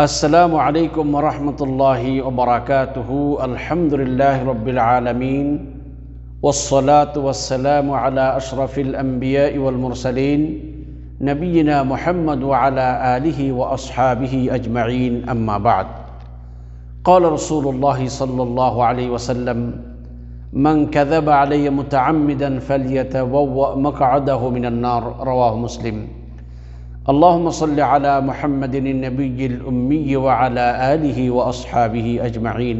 السلام عليكم ورحمة الله وبركاته. الحمد لله رب العالمين والصلاة والسلام على أشرف الأنبياء والمرسلين نبينا محمد وعلى آله وأصحابه أجمعين. أما بعد قال رسول الله صلى الله عليه وسلم من كذب علي متعمدا فليتبوأ مقعده من النار. رواه مسلم. اللهم صل على محمد النبي الأمي وعلى آله وأصحابه أجمعين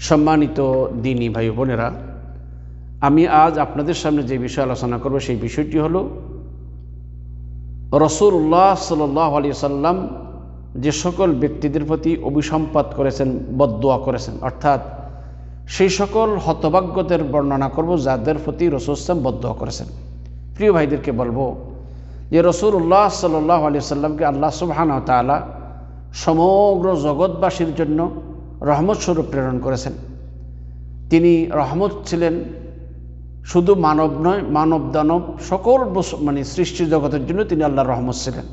সম্মানিত দিনী ভাই বোনেরা আমি আজ আপনাদের সামনে যে বিষয় আলোচনা করব সেই বিষয়টি হলো রসুল্লাহ সাল্লাহ আলী সাল্লাম যে সকল ব্যক্তিদের প্রতি অভিসম্পাত করেছেন বদোয়া করেছেন অর্থাৎ সেই সকল হতভাগ্যদের বর্ণনা করব যাদের প্রতি রসুলাম বদোয়া করেছেন প্রিয় ভাইদেরকে বলবো যে রসুল্লাহ সাল্লাহ আলি সাল্লামকে আল্লাহ সুবহান তালা সমগ্র জগৎবাসীর জন্য রহমত স্বরূপ প্রেরণ করেছেন। তিনি রহমত ছিলেন শুধু মানব নয়, মানব দানব সকল মানে সৃষ্টি জগতের জন্য তিনি আল্লাহর রহমত ছিলেন।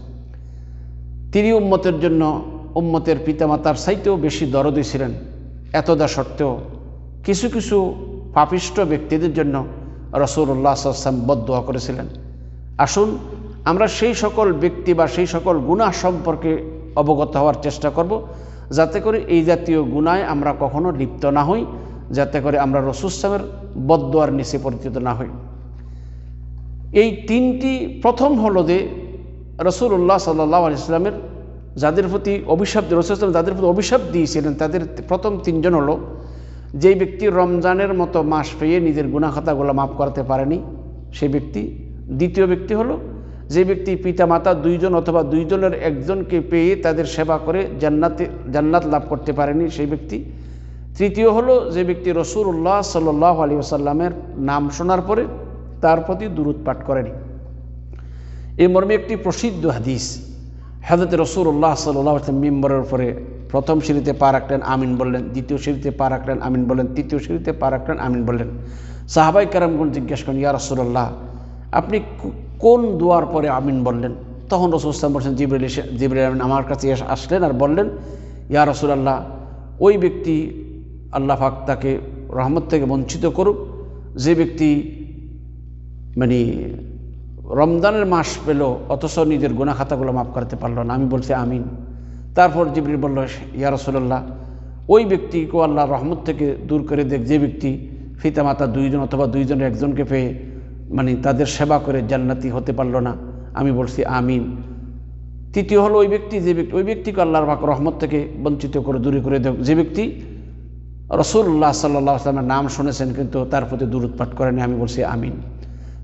তিনি উম্মতের জন্য, উম্মতের পিতামাতার সাইতেও বেশি দরদি ছিলেন। এতদা সত্ত্বেও কিছু কিছু পাপিষ্ট ব্যক্তিদের জন্য রসুল্লাহ আসলাম বদোয়া করেছিলেন। আসুন আমরা সেই সকল ব্যক্তি বা সেই সকল গুণা সম্পর্কে অবগত হওয়ার চেষ্টা করব, যাতে করে এই জাতীয় গুণায় আমরা কখনো লিপ্ত না হই, যাতে করে আমরা রসুসামের বদোয়ার নিচে পরিচিত না হই। এই তিনটি প্রথম হলো যে রসুল্লাহ সাল্লাহ ইসলামের যাদের প্রতি অভিশাপ রসুলাম যাদের প্রতি অভিশাপ দিয়েছিলেন, তাদের প্রথম তিনজন হলো যেই ব্যক্তি রমজানের মতো মাস পেয়ে নিজের গুণাখাতাগুলো মাফ করাতে পারেনি, সেই ব্যক্তি। দ্বিতীয় ব্যক্তি হলো যে ব্যক্তি পিতামাতা দুইজন অথবা দুইজনের একজনকে পেয়ে তাদের সেবা করে জান্নাতে জান্নাত লাভ করতে পারেনি সেই ব্যক্তি। তৃতীয় হলো যে ব্যক্তি রসুল্লাহ সাল্লাহ আলী আসাল্লামের নাম শোনার পরে তার প্রতি দূরত পাঠ করেনি। এই মর্মে একটি প্রসিদ্ধ হাদিস। হাজরত রসুল্লাহ সাল্লাহ মেম্বরের উপরে প্রথম সিঁড়িতে পা রাখলেন, আমিন বললেন। দ্বিতীয় সিঁড়িতে পা রাখলেন, আমিন বললেন। তৃতীয় সিঁড়িতে পা রাখলেন, আমিন বললেন। সাহাবাই কারামগুন জিজ্ঞেস করেন, ইয়া রসুল্লাহ আপনি কোন দুয়ার পরে আমিন বললেন? তখন রসুল ইসলাম বলছেন, জিবরুল জিবরুল আমিন আমার কাছে আসলেন আর বললেন, ইয়া রসুলাল্লাহ, ওই ব্যক্তি আল্লাহ ফাক তাকে রহমত থেকে বঞ্চিত করুক। যে ব্যক্তি মানে রমজানের মাস পেল, অথচ নিজের গুণা খাতাগুলো মাফ করতে পারল না। আমি বলছি, আমিন। তারপর জিবরিল বলল, ইয়া রসুল্লাহ ওই ব্যক্তিকে আল্লাহ রহমত থেকে দূর করে দেখ। যে ব্যক্তি ফিতামাতা দুইজন অথবা দুইজনের একজনকে পেয়ে মানে তাদের সেবা করে জান্নাতি হতে পারল না। আমি বলছি, আমিন। তৃতীয় হলো ওই ব্যক্তি, যে ব্যক্তি, ওই ব্যক্তিকে আল্লাহর পাক রহমত থেকে বঞ্চিত করে, দূরে করে দেখ। যে ব্যক্তি রসুল্লাহ সাল্লাহ আসলামের নাম শুনেছেন, কিন্তু তার প্রতি দূরোৎপাট করেনি, আমি বলছি, আমিন।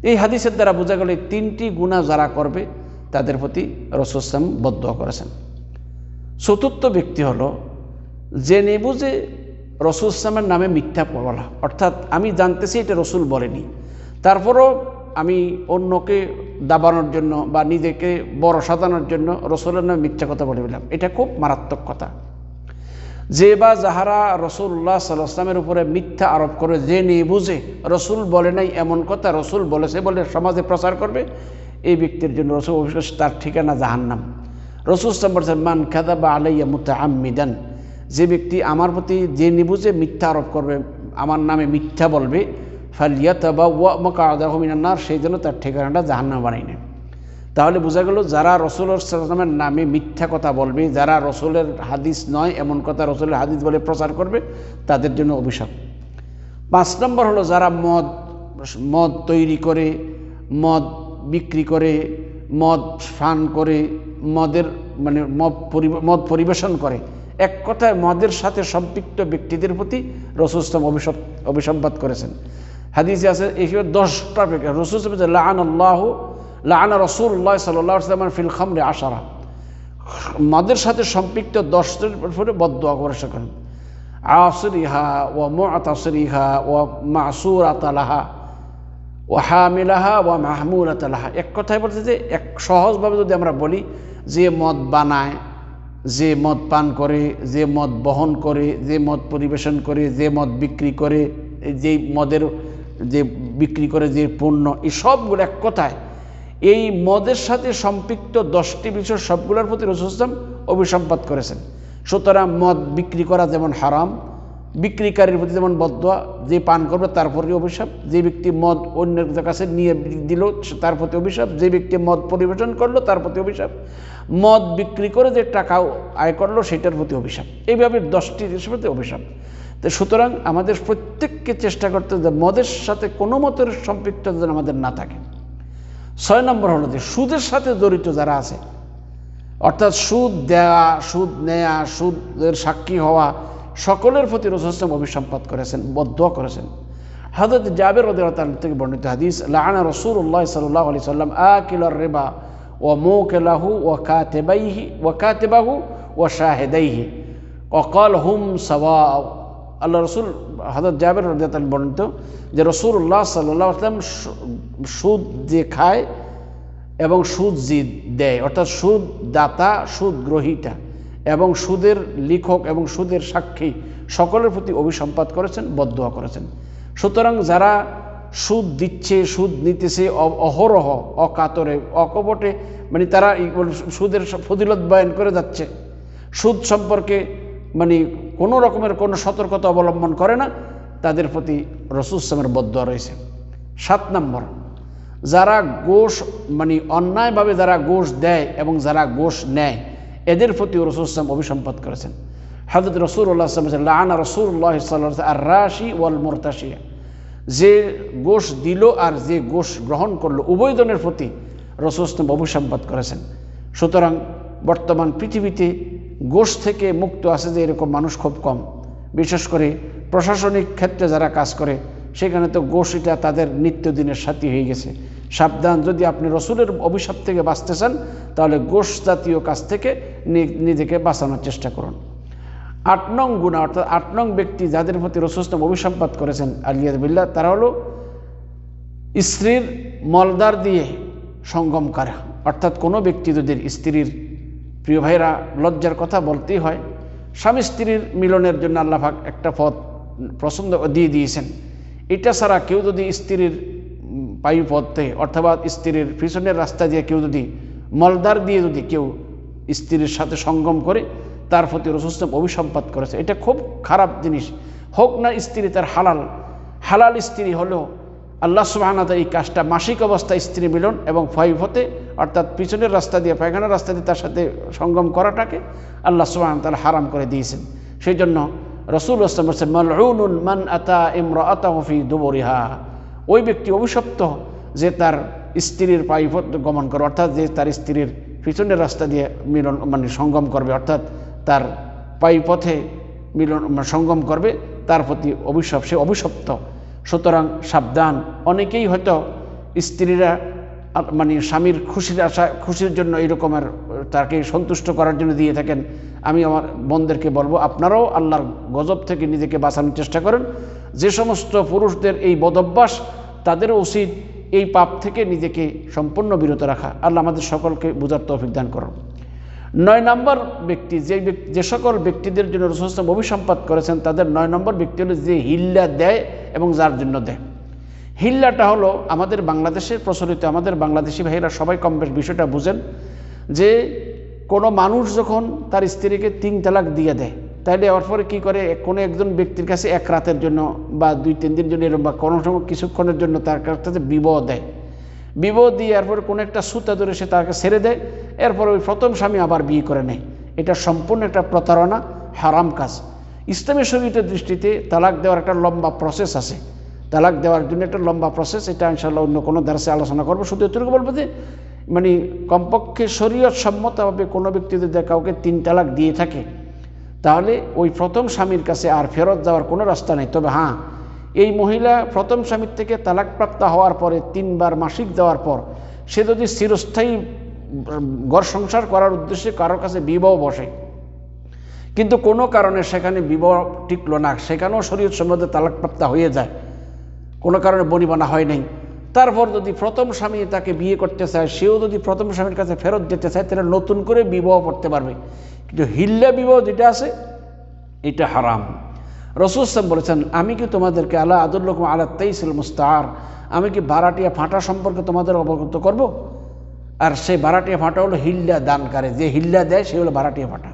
এই হাদিসের দ্বারা বোঝা গেল তিনটি গুণা যারা করবে, তাদের প্রতি রসুলাম বদ্ধ করেছেন। চতুর্থ ব্যক্তি হলো, যে নেবুঝে রসুল ইসলামের নামে মিথ্যা বলা, অর্থাৎ আমি জানতেছি এটা রসুল বলেনি। তারপরও আমি অন্যকে দাবানোর জন্য বা নিজেকে বড় সাজানোর জন্য রসুলের নামে মিথ্যা কথা বলে দিলাম এটা খুব মারাত্মক কথা। যে বা যাহারা রসুল্লাহ সাল্লামের উপরে মিথ্যা আরোপ করে, যে নিয়ে বুঝে, রসুল বলে নাই এমন কথা, রসুল বলেছে বলে সমাজে প্রচার করবে, এই ব্যক্তির জন্য রসুল অবিশ্বাস তার ঠিকানা জাহান্নাম। রসুল বলছেন, মান খাদা বা আলাইয়া মুতা আমিদান যে ব্যক্তি আমার প্রতি যে নিবুঝে মিথ্যা আরোপ করবে, আমার নামে মিথ্যা বলবে ফালিয়াতা বা ওয়া সেই জন্য তার ঠিকানাটা জাহান্নাম বানাই নেয় তাহলে বোঝা গেল যারা রসুলের নামে মিথ্যা কথা বলবে, যারা রসুলের হাদিস নয়, এমন কথা রসুলের হাদিস বলে প্রচার করবে, তাদের জন্য অভিশাপ। পাঁচ নম্বর হলো যারা মদ মদ তৈরি করে, মদ বিক্রি করে, মদ ফান করে, মদের মানে মদ মদ পরিবেশন করে। এক কথায় মদের সাথে সম্পৃক্ত ব্যক্তিদের প্রতি রসুল ইসলাম অভিশপ অভিসম্পাদ করেছেন। হাদিসে আছে এই দশটা রসুল লান আল্লাহ লানা রসুল্লাহ সাল্লাম ফিল খামরে আশারা। মদের সাথে সম্পৃক্ত দশটির উপরে বদোয়া করে করেন। আসরিহা ও মাসরিহা ও মাসুর আতালাহা ও হামিলাহা ও মাহমুর আতালাহা এক কথায় বলছে যে, এক সহজভাবে যদি আমরা বলি, যে মদ বানায়, যে মদ পান করে, যে মদ বহন করে, যে মদ পরিবেশন করে, যে মদ বিক্রি করে যেই মদের যে বিক্রি করে যে পণ্য, এই সবগুলো এক কথায়। এই মদের সাথে সম্পৃক্ত দশটি বিষয় সবগুলোর প্রতি রসুল ইসলাম অভিসম্পাদ করেছেন। সুতরাং মদ বিক্রি করা যেমন হারাম, বিক্রিকারীর প্রতি যেমন বদয়া যে পান করবে তার প্রতি অভিশাপ, যে ব্যক্তি মদ অন্যের কাছে নিয়ে দিল তার প্রতি অভিশাপ, যে ব্যক্তি মদ পরিবেশন করল তার প্রতি অভিশাপ। মদ বিক্রি করে যে টাকা আয় করল সেটার প্রতি অভিশাপ। এইভাবে দশটি দেশের প্রতি অভিশাপ। তো সুতরাং আমাদের প্রত্যেককে চেষ্টা করতে হবে মদের সাথে কোনো মতের সম্পৃক্ত যেন আমাদের না থাকে। ছয় নম্বর হলো যে সুদের সাথে জড়িত যারা আছে, অর্থাৎ সুদ দেয়া, সুদ নেয়া, সুদের সাক্ষী হওয়া, সকলের প্রতি রসুলাম অভিসম্পাদ করেছেন বদ্ধ করেছেন। হজরত জাবের রদের থেকে বর্ণিত হাদিস লাহানা রসুল্লাহ সাল্লাহ আলি সাল্লাম আকিলার রেবা ও মো কেলাহু ও কা কাতেবাইহি ও কা কাতেবাহু ও শাহেদাইহি। অকল হুম সওয়া আল্লাহ রসুল হজরত জাবের রদিয়াত বর্ণিত যে রসুল্লাহ সাল্লাহ আসলাম সুদ যে খায় এবং সুদ যে দেয়, অর্থাৎ সুদ দাতা, সুদ গ্রহীতা এবং সুদের লিখক এবং সুদের সাক্ষী সকলের প্রতি অভিসম্পাদ করেছেন বদুয়া করেছেন। সুতরাং যারা সুদ দিচ্ছে, সুদ নিতেছে অহরহ, অকাতরে, অকপটে মানে তারা সুদের ফদিলত বয়ন করে যাচ্ছে। সুদ সম্পর্কে মানে কোনো রকমের কোনো সতর্কতা অবলম্বন করে না, তাদের প্রতি রসুসলামের বদ্ধ রয়েছে। সাত নম্বর, যারা গোশ মানে অন্যায়ভাবে যারা গোশ দেয় এবং যারা গোশ নেয়, এদের প্রতি রসুলাম অভিসম্পাদ করেছেন। হজরত রসুল্লাহ লানা রসুল্লাহ আর রাশি ওয়াল মোরতাশিয়া যে গোশ দিল আর যে গোশ গ্রহণ করল উভয়জনের প্রতি রসুলাম অভিসম্পাদ করেছেন। সুতরাং বর্তমান পৃথিবীতে গোশ থেকে মুক্ত আছে যে এরকম মানুষ খুব কম। বিশেষ করে প্রশাসনিক ক্ষেত্রে যারা কাজ করে, সেখানে তো গোশ এটা তাদের নিত্যদিনের সাথী হয়ে গেছে। সাবধান, যদি আপনি রসুলের অভিশাপ থেকে বাঁচতে চান, তাহলে গোষ জাতীয় কাজ থেকে নিজেকে বাঁচানোর চেষ্টা করুন। আট নং গুণা, অর্থাৎ আট নং ব্যক্তি যাদের প্রতি রসুলাম অভিসম্পাদ করেছেন আলিয়াদবিল্লা তারা হলো স্ত্রীর মলদার দিয়ে সঙ্গম করা। অর্থাৎ কোনো ব্যক্তি যদি স্ত্রীর প্রিয় ভাইরা, লজ্জার কথা বলতেই হয়। স্বামী স্ত্রীর মিলনের জন্য আল্লাহাক একটা পথ পছন্দ দিয়ে দিয়েছেন। এটা ছাড়া কেউ যদি স্ত্রীর পায়ু পথে অথবা স্ত্রীর পিছনের রাস্তা দিয়ে কেউ যদি মলদার দিয়ে যদি কেউ স্ত্রীর সাথে সঙ্গম করে, তার প্রতি রসুসলাম অভিসম্পাদ করেছে। এটা খুব খারাপ জিনিস। হোক না স্ত্রী তার হালাল হালাল স্ত্রী হলেও আল্লাহ সুবাহানাত এই কাজটা মাসিক অবস্থায় স্ত্রী মিলন এবং হতে, অর্থাৎ পিছনের রাস্তা দিয়ে, পায়খানার রাস্তা দিয়ে তার সাথে সঙ্গম করাটাকে আল্লাহ সুবাহান হারাম করে দিয়েছেন। সেই জন্য রসুল মান আতা ইমর দুবরিহা। ওই ব্যক্তি অভিশপ্ত যে তার স্ত্রীর পাইপথ গমন করবে, অর্থাৎ যে তার স্ত্রীর পিছনের রাস্তা দিয়ে মিলন মানে সঙ্গম করবে, অর্থাৎ তার পাইপথে মিলন সঙ্গম করবে, তার প্রতি অভিশাপ, সে অভিশপ্ত। সুতরাং সাবধান। অনেকেই হয়তো স্ত্রীরা মানে স্বামীর খুশির আশা, খুশির জন্য এই রকমের তাকে সন্তুষ্ট করার জন্য দিয়ে থাকেন। আমি আমার বোনদেরকে বলব, আপনারাও আল্লাহর গজব থেকে নিজেকে বাঁচানোর চেষ্টা করেন। যে সমস্ত পুরুষদের এই বদভ্যাস, তাদেরও উচিত এই পাপ থেকে নিজেকে সম্পূর্ণ বিরত রাখা। আল্লাহ আমাদের সকলকে বোঝার তৌফিক দান করুন। নয় নম্বর ব্যক্তি, যে যে সকল ব্যক্তিদের জন্য রসুলাম অভিসম্পাদ করেছেন, তাদের নয় নম্বর ব্যক্তি হলো যে হিল্লা দেয় এবং যার জন্য দেয়। হিল্লাটা হলো আমাদের বাংলাদেশের প্রচলিত, আমাদের বাংলাদেশি ভাইরা সবাই কম বেশ বিষয়টা বুঝেন যে কোনো মানুষ যখন তার স্ত্রীকে তিন তালাক দিয়ে দেয় তাহলে এর পরে কী করে? কোনো একজন ব্যক্তির কাছে এক রাতের জন্য বা দুই, তিন দিন জন্য এরকম বা কোনো সময় কিছুক্ষণের জন্য তার কাছে বিবাহ দেয়। বিবাহ দিয়ে এরপরে কোনো একটা সুতা ধরে সে তাকে ছেড়ে দেয়, এরপর ওই প্রথম স্বামী আবার বিয়ে করে নেয়। এটা সম্পূর্ণ একটা প্রতারণা, হারাম কাজ। ইসলামী শরীরের দৃষ্টিতে তালাক দেওয়ার একটা লম্বা প্রসেস আছে। তালাক দেওয়ার জন্য একটা লম্বা প্রসেস এটা ইনশাল্লাহ অন্য কোনো দার্সে আলোচনা করব। শুধু এতটুকু বলব যে মানে কমপক্ষে শরীয়ত সম্মতভাবে কোনো ব্যক্তি যদি কাউকে তিন তালাক দিয়ে থাকে, তাহলে ওই প্রথম স্বামীর কাছে আর ফেরত যাওয়ার কোনো রাস্তা নেই। তবে হ্যাঁ এই মহিলা প্রথম স্বামীর থেকে তালাকপ্রাপ্ত হওয়ার পরে তিনবার মাসিক দেওয়ার পর সে যদি চিরস্থায়ী ঘর সংসার করার উদ্দেশ্যে কারোর কাছে বিবাহ বসে, কিন্তু কোনো কারণে সেখানে বিবাহ টিকলো না, সেখানেও শরীর সম্বন্ধে তালাকপ্রাপ্ত হয়ে যায়, কোনো কারণে বনিবানা হয় নাই। তারপর যদি প্রথম স্বামী তাকে বিয়ে করতে চায়, সেও যদি প্রথম স্বামীর কাছে ফেরত যেতে চায়, তাহলে নতুন করে বিবাহ করতে পারবে। কিন্তু হিল্লা বিবাহ যেটা আছে, এটা হারাম। রসুলাম বলেছেন, আমি কি তোমাদেরকে আল্লাহ আদুল্লকম আল্লাহ তেইসুল মুস্তার আমি কি ভাড়াটিয়া ফাঁটা সম্পর্কে তোমাদের অবগত করব? আর সেই বারাটিয়া ফাটা হলো হিল্লা দানকারে, যে হিল্লা দেয় সে হলো বারাটিয়া ফাটা।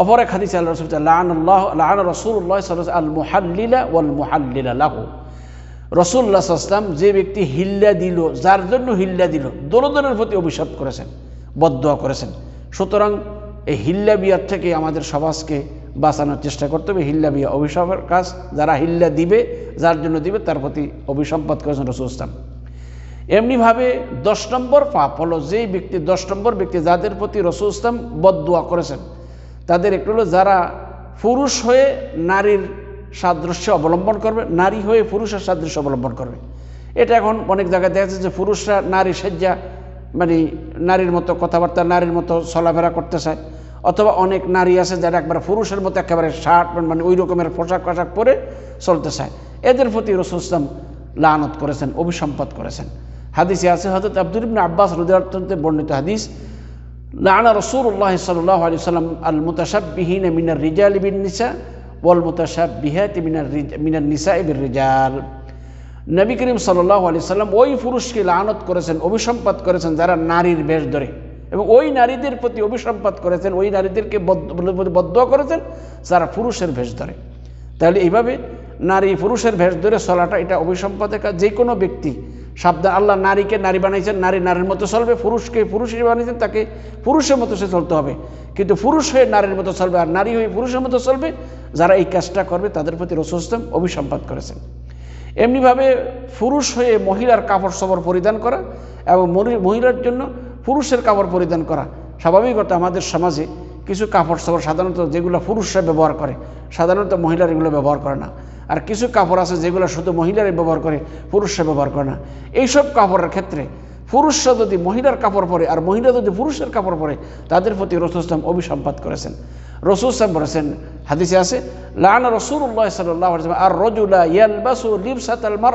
অপর এক হাদিস আল্লাহ রসুল আল্লাহ লান রসুল্লাহ আল মুহাল্লিলা ওয়াল মুহাল্লিলা লাহু। রসুল্লাহ আসলাম যে ব্যক্তি হিল্লা দিল, যার জন্য হিল্লা দিল দোলদনের প্রতি অভিশাপ করেছেন বদোয়া করেছেন। সুতরাং এই হিল্লা বিয়ার থেকে আমাদের সমাজকে বাঁচানোর চেষ্টা করতে হবে। হিল্লা বিয়া অভিশাপের কাজ, যারা হিল্লা দিবে, যার জন্য দিবে, তার প্রতি অভিসম্পাদ করেছেন রসুল ইসলাম এমনিভাবে দশ নম্বর পাপ হলো যেই ব্যক্তি, দশ নম্বর ব্যক্তি যাদের প্রতি রসুল ইসলাম বদোয়া করেছেন, তাদের একটু হলো যারা পুরুষ হয়ে নারীর সাদৃশ্য অবলম্বন করবে, নারী হয়ে পুরুষের সাদৃশ্য অবলম্বন করবে। এটা এখন অনেক জায়গায় দেখা যাচ্ছে যে পুরুষরা নারী সেজ্জা মানে নারীর মতো কথাবার্তা, নারীর মতো চলাফেরা করতে চায় অথবা অনেক নারী আছে যারা একবারে পুরুষের মতো একেবারে শার্ট মানে ওই রকমের পোশাক আশাক পরে চলতে চায় এদের প্রতি রসুল ইসলাম লানত করেছেন অভিসম্পদ করেছেন। হাদিসে আছে হজরত আব্দুল ইবনে আব্বাস রুদিয়ার্থে বর্ণিত হাদিস, লানা রসুল্লাহ সাল্লাহ সাল্লাম আল মুতাসাবিহীন মিনার রিজাল বিন নিসা ওয়াল মুতাসাবিহাত মিনার মিনার নিসা ইবির রিজাল নবী করিম সাল্লাহ আলি সাল্লাম ওই পুরুষকে লানত করেছেন অভিসম্পাদ করেছেন যারা নারীর বেশ ধরে। এবং ওই নারীদের প্রতি অভিসম্পাদ করেছেন, ওই নারীদেরকে বদ্ধ করেছেন, যারা পুরুষের ভেষ ধরে। তাহলে এইভাবে নারী পুরুষের ভেষ ধরে চলাটা এটা অভিসম্পাদের কাজ। যে কোনো ব্যক্তি, সাবধান, আল্লাহ নারীকে নারী বানাইছেন নারী নারীর মতো চলবে, পুরুষকে পুরুষ বানিয়েছেন, তাকে পুরুষের মতো সে চলতে হবে। কিন্তু পুরুষ হয়ে নারীর মতো চলবে আর নারী হয়ে পুরুষের মতো চলবে, যারা এই কাজটা করবে, তাদের প্রতি রসুস্তম অভিসম্পাদ করেছেন। এমনিভাবে পুরুষ হয়ে মহিলার কাপড় সবর পরিধান করা এবং মহিলার জন্য পুরুষের কাপড় পরিধান করা। স্বাভাবিকত আমাদের সমাজে কিছু কাপড় সবর সাধারণত যেগুলো পুরুষরা ব্যবহার করে, সাধারণত মহিলার এগুলো ব্যবহার করে না। আর কিছু কাপড় আছে যেগুলো শুধু মহিলারাই ব্যবহার করে, পুরুষরা ব্যবহার করে না। এইসব কাপড়ের ক্ষেত্রে পুরুষরা যদি মহিলার কাপড় পরে আর মহিলা যদি পুরুষের কাপড় পরে, তাদের প্রতি রসুল ইসলাম অভিসম্পাদ করেছেন। রসুল ইসলাম বলেছেন, হাদিসে আছে, লান রসুল্লাহ সাল্লাহ আর রজুলা ইয়ালবাসু লিবসাত আল মার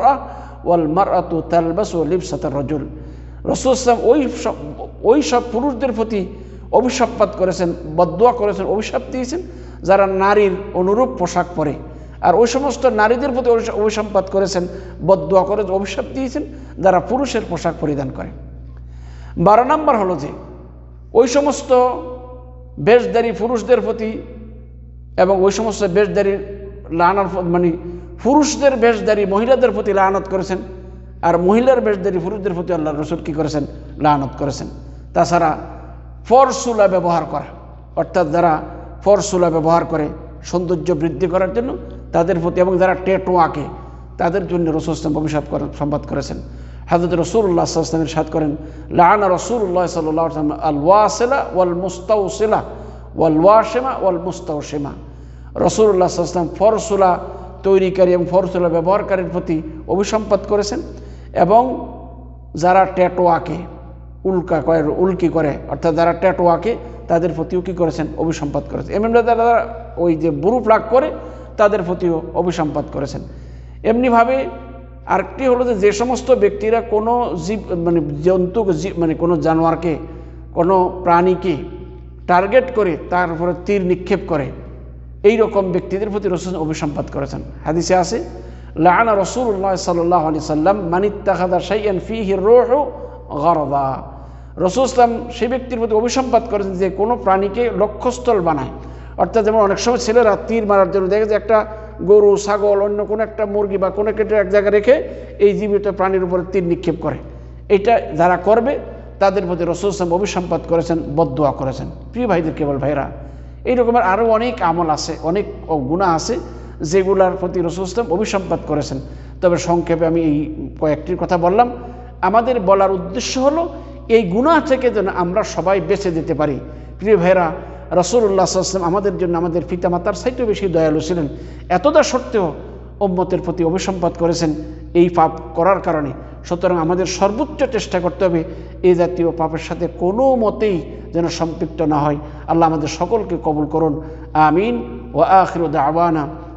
ওয়াল মার আতু তালবাসু লিবসাত রজুল। রসুল ইসলাম ওই সব ওই সব পুরুষদের প্রতি অভিসম্পাদ করেছেন বদোয়া করেছেন, অভিশাপ দিয়েছেন, যারা নারীর অনুরূপ পোশাক পরে। আর ওই সমস্ত নারীদের প্রতি অভিসম্পাদ করেছেন বদোয়া করে অভিশাপ দিয়েছেন, যারা পুরুষের পোশাক পরিধান করে। বারো নম্বর হলো যে, ওই সমস্ত বেশদারি পুরুষদের প্রতি এবং ওই সমস্ত বেশদারি লানার মানে পুরুষদের বেশদারি মহিলাদের প্রতি লানত করেছেন আর মহিলার বেশদারি পুরুষদের প্রতি আল্লাহ রসুল কী করেছেন? লানত করেছেন। তাছাড়া ফরসুলা ব্যবহার করা, অর্থাৎ যারা ফরসুলা ব্যবহার করে, সৌন্দর্য বৃদ্ধি করার জন্য তাদের প্রতি এবং যারা টেটো আঁকে তাদের জন্য রসুল ইসলাম করেন সম্বাদ করেছেন। হাজরত রসুল্লাহ সাল্লামের সাদ করেন, লানা রসুল্লাহ সাল্লাহ আল ওয়াসেলা ওয়াল মুস্তাউসেলা ওয়াল ওয়াশেমা ওয়াল মুস্তাউশেমা রসুল্লাহ সাল্লাম ফরসুলা তৈরিকারী এবং ফরসুলা ব্যবহারকারীর প্রতি অভিসম্পাদ করেছেন। এবং যারা ট্যাটো আঁকে উল্কা করে, উল্কি করে, অর্থাৎ যারা ট্যাটো আঁকে তাদের প্রতিও কী করেছেন? অভিসম্পাদ করেছেন। এমনি যারা ওই যে বুরু প্লাগ করে তাদের প্রতিও অভিসম্পাদ করেছেন। এমনিভাবে আরেকটি হলো যে যে সমস্ত ব্যক্তিরা কোনো জীব মানে জন্তু মানে কোনো জানোয়ারকে, কোনো প্রাণীকে টার্গেট করে তার উপরে তীর নিক্ষেপ করে এই রকম ব্যক্তিদের প্রতি রসুল অভিসম্পাদ করেছেন। হাদিসে আছে লানা রসুল্লাহ সাল্লাহ আলি সাল্লাম মানিত্তাখাদা সাইয়ান ফিহি রোহ গরদা। রসুল ইসলাম সেই ব্যক্তির প্রতি অভিসম্পাদ করেছেন যে কোনো প্রাণীকে লক্ষ্যস্থল বানায়। অর্থাৎ যেমন অনেক সময় ছেলেরা তীর মারার জন্য দেখে যে একটা গরু, ছাগল, অন্য কোনো একটা মুরগি বা কোনো কেটে এক জায়গায় রেখে এই জীবিত প্রাণীর উপরে তীর নিক্ষেপ করে। এটা যারা করবে, তাদের প্রতি রসুল ইসলাম অভিসম্পাদ করেছেন বদোয়া করেছেন। প্রিয় ভাইদের কেবল ভাইরা এই রকমের আরও অনেক আমল আছে, অনেক গুণা আছে যেগুলার প্রতি রসুল ইসলাম অভিসম্পাদ করেছেন। তবে সংক্ষেপে আমি এই কয়েকটির কথা বললাম। আমাদের বলার উদ্দেশ্য হলো, এই গুণা থেকে যেন আমরা সবাই বেঁচে যেতে পারি। প্রিয় ভাইরা রসুল্লাহ আসলাম আমাদের জন্য আমাদের পিতামাতার সাইটেও বেশি দয়ালু ছিলেন। এতটা সত্ত্বেও ওম্মতের প্রতি অভিসম্পাদ করেছেন এই পাপ করার কারণে। সুতরাং আমাদের সর্বোচ্চ চেষ্টা করতে হবে, এই জাতীয় পাপের সাথে কোনো মতেই যেন সম্পৃক্ত না হয়। আল্লাহ আমাদের সকলকে কবুল করুন। আমিন। ও